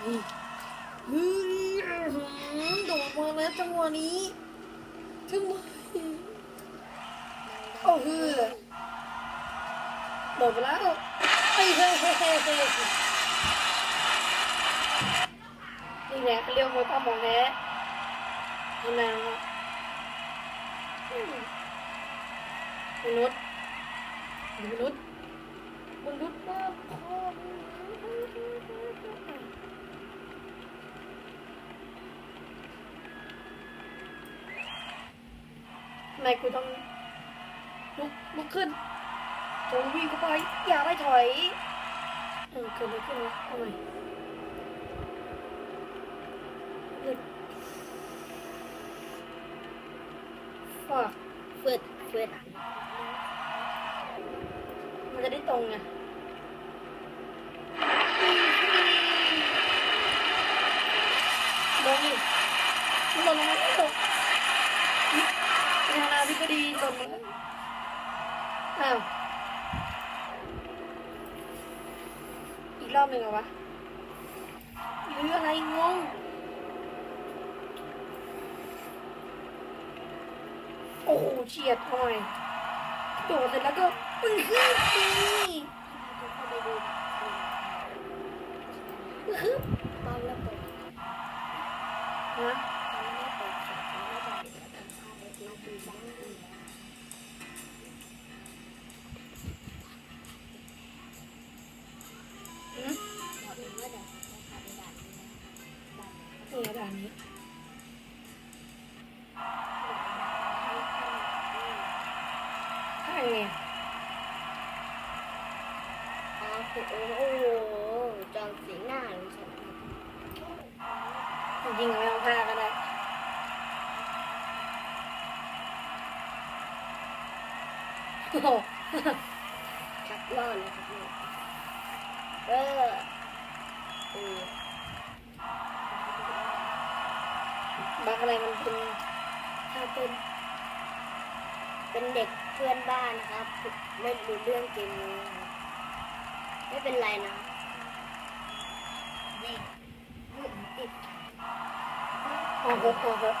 เฮ้ยหือโดดมาแล้วจังหวะนี้ทำไมโอ้คือโดดไปแล้วเฮ้ยเฮ้ยเฮ้ยเฮ้ยเฮ้ยนี่แหละเขาเรียกมวยป้ามองแท้นี่นางมนุษย์มนุษย์มนุษย์ป้าพ่อ ทำไมกูต้องลุกลุกขึ้นจงวิ่งเข้าไปอย่าได้ถอยเออเกิดอะไรขึ้นวะทำไมหยุดฝากเฟิดเฟิดมันจะได้ตรงไงลงดิมันหล่นลงมาแล้ว ประธานาธิบดีหล่นมาแล้วอ้าวอีกรอบหนึ่งเหรอวะหรืออะไรงงโอ้โหเฉียดหน่อยโดดเสร็จแล้วก็ปึ้งขึ้นนี่ฮึบตอนระเบิดฮะ นี่ด่านนี้ ข้างไงอ๋อคือโอ้โหจอมสีหน้าเลยใช่ไหมจริงไม่ต้องผ้าก็ได้โอ้โหชักล่อนนะครับเลยเออเออ บักอะไรมันเป็นท่าเต้นเป็นเด็กเพื่อนบ้านนะครับไม่รู้เรื่องเกมนี้นะครับไม่เป็นไรนะนี่เรื่องติดออกเถอะออกเถอะ